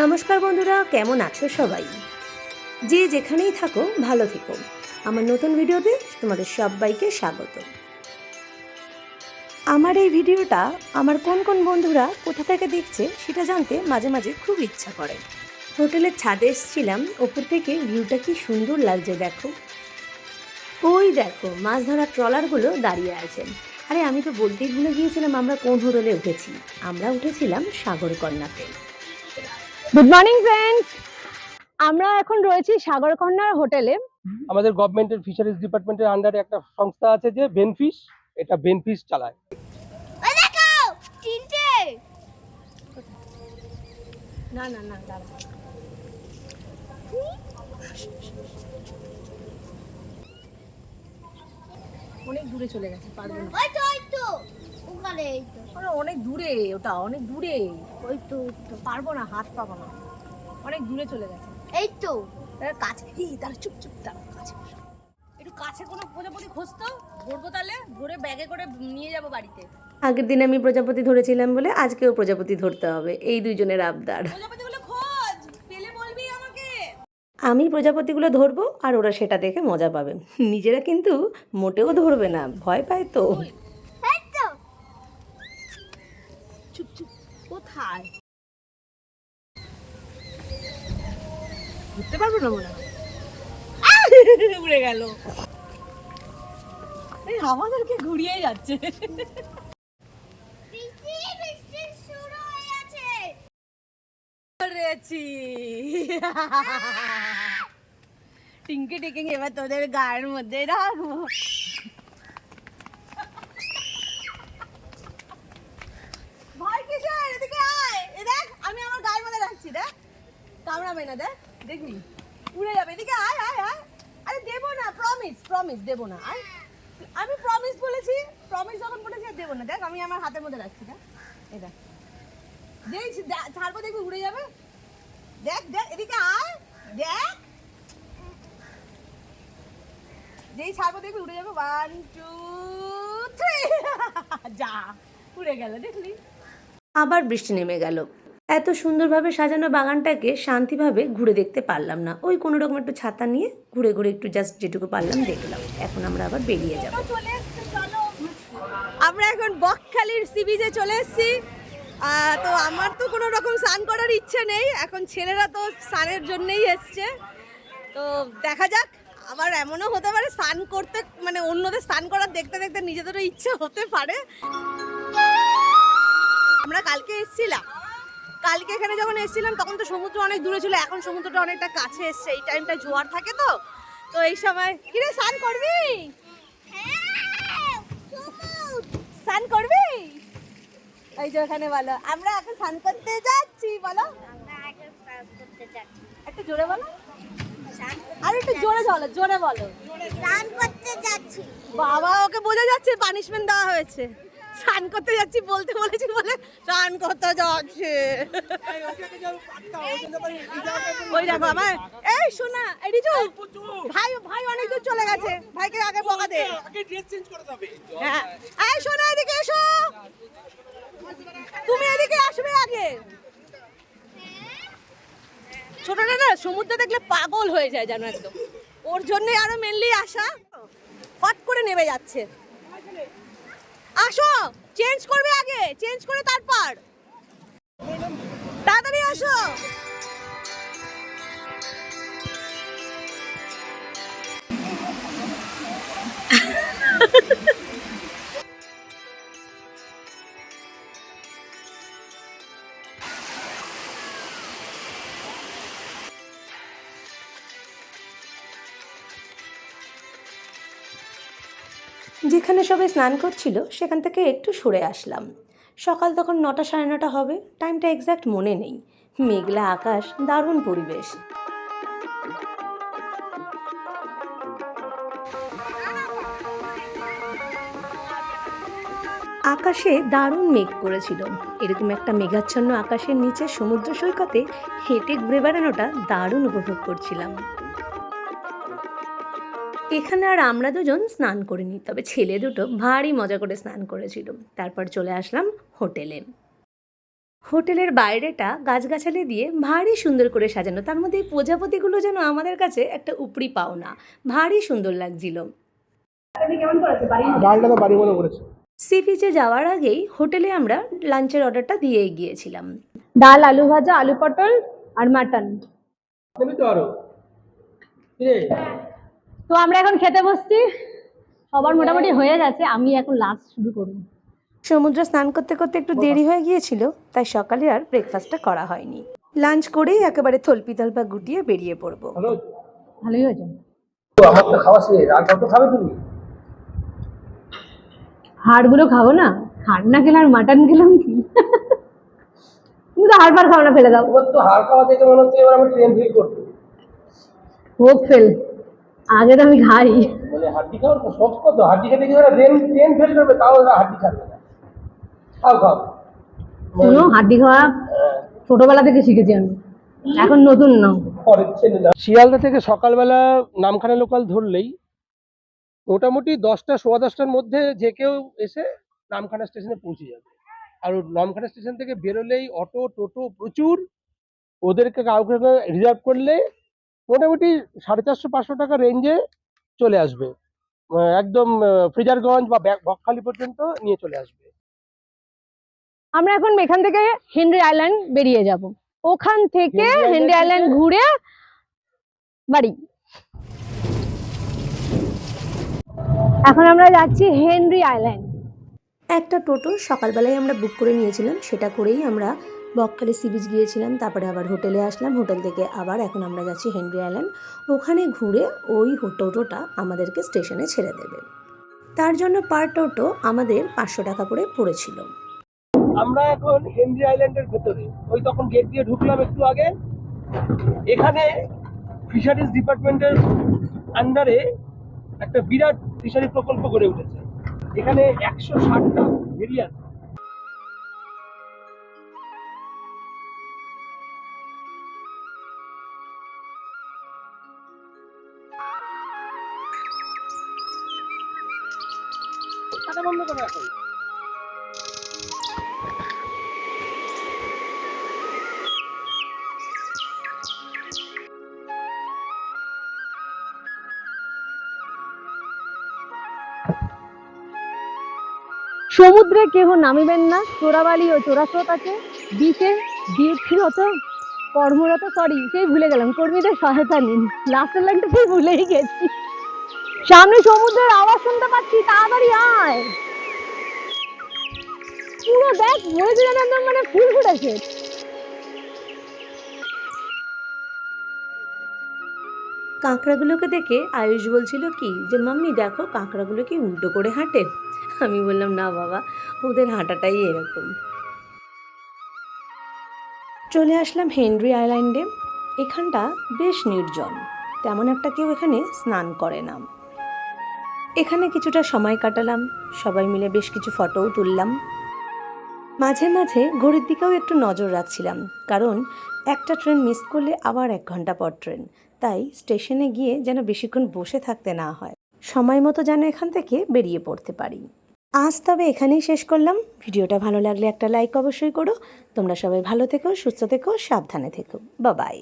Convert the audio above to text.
নমস্কার বন্ধুরা, কেমন আছো সবাই? যে যেখানেই থাকো, ভালো থেকো। আমার নতুন ভিডিওতে তোমাদের সবাইকে স্বাগত। আমার এই ভিডিওটা আমার কোন কোন বন্ধুরা কোথা থেকে দেখছে সেটা জানতে মাঝে মাঝে খুব ইচ্ছা করে। হোটেলের ছাদে এসেছিলাম, ওপর থেকে ভিউটা কি সুন্দর লাগছে, দেখো। ওই দেখো, মাছ ধরার ট্রলারগুলো দাঁড়িয়ে আছে। আরে আমি তো বলতেই ভুলে গিয়েছিলাম আমরা কোন হোটেলে উঠেছি। আমরা উঠেছিলাম সাগরকন্যাতে। গুড মর্নিং ফ্রেন্ডস আমরা এখন রয়েছি সাগরকন্যার হোটেলে আমাদের গভর্নমেন্টের ফিশারিজ ডিপার্টমেন্টের আন্ডারে একটা সংস্থা আছে যে বেনফিশ এটা বেনফিশ চালায়। তিনটে। না না না অনেক দূরে চলে গেছে পারব না। ওখানে এই তো। আরে অনেক দূরে ওটা অনেক দূরে। ওই তো পারব না হাত পাবো না অনেক দূরে চলে গেছে। এই তো। কাছে এই তাহলে চুপ চুপ দাঁড়া কাছে একটু কাছে কোনো প্রজাপতি খুঁজতো ধরবো তাহলে ধরে ব্যাগে করে নিয়ে যাব বাড়িতে। আগের দিন আমি প্রজাপতি ধরেছিলাম বলে আজকেও প্রজাপতি ধরতে হবে। এই দুইজনের আবদার। আমি প্রজাপতিগুলো ধরবো আর ওরা সেটা দেখে মজা পাবে। নিজেরা কিন্তু মোটেও ধরবে না ভয় পায় তো এই তো চুপ চুপ কোথায় ঘুরতে পারব না মনে হয়। উড়ে গেল। এই আমাদেরকে ঘুরিয়ে যাচ্ছে। করেছি। টিঙ্কি টিকিং এবার তোদের গায়ের মধ্যে রাখব ভয় কিসের এদিকে আয় এ দেখ আমি আমার গায়ের মধ্যে রাখছি দেখ কামড়াবে না, দেখ, দেখবি? উড়ে যাবে। এদিকে আয় আয় আয়। আরে, দেবো না প্রমিস প্রমিস দেবো না। আয়। আমি প্রমিস বলেছি প্রমিস যখন বলেছি, আর দেবো না। দেখ, আমি আমার হাতের মধ্যে রাখছি, দেখ। এই দেখ। দেখছি ছাড়বো, দেখবি, উড়ে যাবে? দেখ দেখ, এদিকে আয়। দেখ। যেই ছাড়বো, দেখবি, উড়ে যাবে। ওয়ান টু থ্রি যা, উড়ে গেল, দেখলি? আবার বৃষ্টি নেমে গেল। এত সুন্দরভাবে সাজানো বাগানটাকে শান্তিভাবে ঘুরে দেখতে পারলাম না। ওই কোনো রকম একটু ছাতা নিয়ে ঘুরে ঘুরে একটু জাস্ট যেটুকু পারলাম দেখলাম। এখন আমরা আবার বেরিয়ে যাব। আমরা এখন বকখালির সি বিচে চলে এসেছি। তো আমার তো কোনো রকম স্নান করার ইচ্ছে নেই। এখন ছেলেরা তো স্নানের জন্যই এসছে। তো দেখা যাক, আবার এমনও হতে পারে স্নান করতে মানে অন্যদের স্নান করার দেখতে দেখতে নিজেদেরও ইচ্ছে হতে পারে। আমরা কালকে এসেছিলাম। কালকে এখানে যখন এসেছিলাম তখন তো সমুদ্র অনেক দূরে ছিল এখন সমুদ্রটা অনেকটা কাছে এসছে এই টাইমটা জোয়ার থাকে তো। তো এই সময় কিরে স্নান করবি? হ্যাঁ স্নান করবি? এই যে ওখানে বলো আমরা এখন স্নান করতে যাচ্ছি বলো। একটু জোরে বলো। আর একটু জোরে বলো জোরে বলো। স্নান করতে যাচ্ছি। বাবা ওকে বোঝা যাচ্ছে পানিশমেন্ট দেওয়া হয়েছে। স্নান করতে যাচ্ছি বলতে বলেছি বলে স্নান করতে যাচ্ছে। ওই দেখো আমার এই শোনা রিজু ভাই ভাই অনেক দূর চলে গেছে ভাইকে আগে বকা দে। হ্যাঁ এই শোনা এদিকে এসো। তুমি এদিকে আসবে আগে। ছোটটা না সমুদ্র দেখলে পাগল হয়ে যায় জানো একদম। ওর জন্যই আরও মেনলি আসা ফট করে নেমে যাচ্ছে। আসো চেঞ্জ করবে আগে চেঞ্জ করে তারপর। তাড়াতাড়ি আসো। যেখানে সবাই স্নান করছিল, সেখান থেকে একটু সরে আসলাম। সকাল তখন নটা সাড়ে নটা হবে টাইমটা এক্স্যাক্ট মনে নেই। মেঘলা আকাশ, দারুণ পরিবেশ। আকাশে দারুণ মেঘ করেছিল। এরকম একটা মেঘাচ্ছন্ন আকাশের নিচে সমুদ্র সৈকতে হেঁটে ঘুরে বেড়ানোটা দারুণ উপভোগ করছিলাম। এখানে আর আমরা দুজন স্নান করিনি তবে ছেলে দুটো ভারী মজা করে স্নান করেছিল। তারপর চলে আসলাম হোটেলে। হোটেলের বাইরেটা গাছগাছালি দিয়ে ভারী সুন্দর করে সাজানো। তার মধ্যে এই প্রজাপতিগুলো যেন আমাদের কাছে একটা উপরি পাওনা। ভারী সুন্দর লাগছিল। ডালটা তো বাড়ি করেছে সি বিচে যাওয়ার আগেই হোটেলে আমরা লাঞ্চের অর্ডারটা দিয়ে গিয়েছিলাম। ডাল আলু ভাজা আলু পটল আর মাটন। তো আমরা এখন খেতে বসছি। সবার মোটামুটি হয়ে গেছে আমি এখন লাস্ট শুরু করব। সমুদ্রে স্নান করতে করতে একটু দেরি হয়ে গিয়েছিল তাই সকালে আর ব্রেকফাস্টটা করা হয়নি। লাঞ্চ করেই একেবারে থলপি তলপা গুটিয়ে বেরিয়ে পড়ব। ভালোই হয়েছে। আমার তো খাওয়া শেষ আর কত খাবে তুমি? হাড়গুলো খাব না? হাড় না খেলে আর মাটন খেলাম কি? তুমি তো হাড় ফাড় খাও না ফেলে দাও। তো হাড় খাওয়া থেকে মনে হচ্ছে এবার আমি ট্রেন ফিল করব। হোক ফেল। আগে তো আমি খাই। মানে হাড্ডি খাওয়ার শখ কত? হাড্ডি খেতে গিয়ে ট্রেন ট্রেন ফেল করবে তাও ওরা হাড্ডি খাবে না। খাও খাও। শোনো হাড্ডি খাওয়া ছোটবেলা থেকে শিখেছি আমি। এখন নতুন না। শিয়ালদা থেকে সকালবেলা নামখানা লোকাল ধরলেই মোটামুটি দশটা সোয়া দশটার মধ্যে যে কেউ এসে নামখানা স্টেশনে পৌঁছে যাবে। আর নামখানা স্টেশন থেকে বেরোলেই অটো টোটো প্রচুর। ওদেরকে কাউকে রিজার্ভ করলে মোটামুটি সাড়ে চারশো পাঁচশো টাকা রেঞ্জে চলে আসবে। একদম ফ্রিজারগঞ্জ বা বকখালি পর্যন্ত নিয়ে চলে আসবে। আমরা এখন এখান থেকে হেনরি আইল্যান্ড বেরিয়ে যাব। ওখান থেকে হেনরি আইল্যান্ড? ঘুরে বাড়ি। এখন আমরা যাচ্ছি হেনরি আইল্যান্ড একটা টোটো সকালবেলায় আমরা বুক করে নিয়েছিলাম সেটা করেই আমরা বকখালি সি বিচ গিয়েছিলাম, তারপরে আবার হোটেলে আসলাম, হোটেল থেকে আবার এখন আমরা যাচ্ছি হেনরি আইল্যান্ড। ওখানে ঘুরে ওই টোটোটা আমাদেরকে স্টেশনে ছেড়ে দেবে। তার জন্য পার টোটো আমাদের পাঁচশো টাকা করে পড়েছিল। আমরা এখন হেনরি আইল্যান্ডের ভেতরে। ওই তখন গেট দিয়ে ঢুকলাম একটু আগে। এখানে ফিশারিজ ডিপার্টমেন্টের আন্ডারে একটা বিরাট ফিশারি প্রকল্প গড়ে উঠেছে। এখানে একশো ষাটটা ভেরিয়ান বন্ধ সমুদ্রে কেহ নামিবেন না, চোরাবালি ও চোরাস্রোত আছে বিচে ডিউটিরত কর্মরত সরি সেই ভুলে গেলাম, কর্মীদের সহায়তা নিন। লাস্টের লাইনটা সেই ভুলেই গেছি। সামনে সমুদ্রের আওয়াজ শুনতে পাচ্ছি, তাড়াতাড়ি আয়। পুরো দেখ মনে মানে ফুল ফুটেছে। কাঁকড়াগুলোকে দেখে আয়ুষ বলছিল কি, যে মাম্মি, দেখো কাঁকড়াগুলো কি উল্টো করে হাঁটে। আমি বললাম, না বাবা, ওদের হাঁটাটাই এরকম। চলে আসলাম হেনরি আইল্যান্ডে। এখানটা বেশ নির্জন, তেমন একটা কেউ এখানে স্নান করে না। এখানে কিছুটা সময় কাটালাম। সবাই মিলে বেশ কিছু ফটোও তুললাম। মাঝে মাঝে ঘড়ির দিকেও একটু নজর রাখছিলাম, কারণ একটা ট্রেন মিস করলে আবার এক ঘণ্টা পর ট্রেন। তাই স্টেশনে গিয়ে যেন বেশিক্ষণ বসে থাকতে না হয়। সময় মতো যেন এখান থেকে বেরিয়ে পড়তে পারি। আজ তবে এখানেই শেষ করলাম। ভিডিওটা ভালো লাগলে একটা লাইক অবশ্যই করো। তোমরা সবাই ভালো থেকো, সুস্থ থেকো, সাবধানে থেকো। বাবাই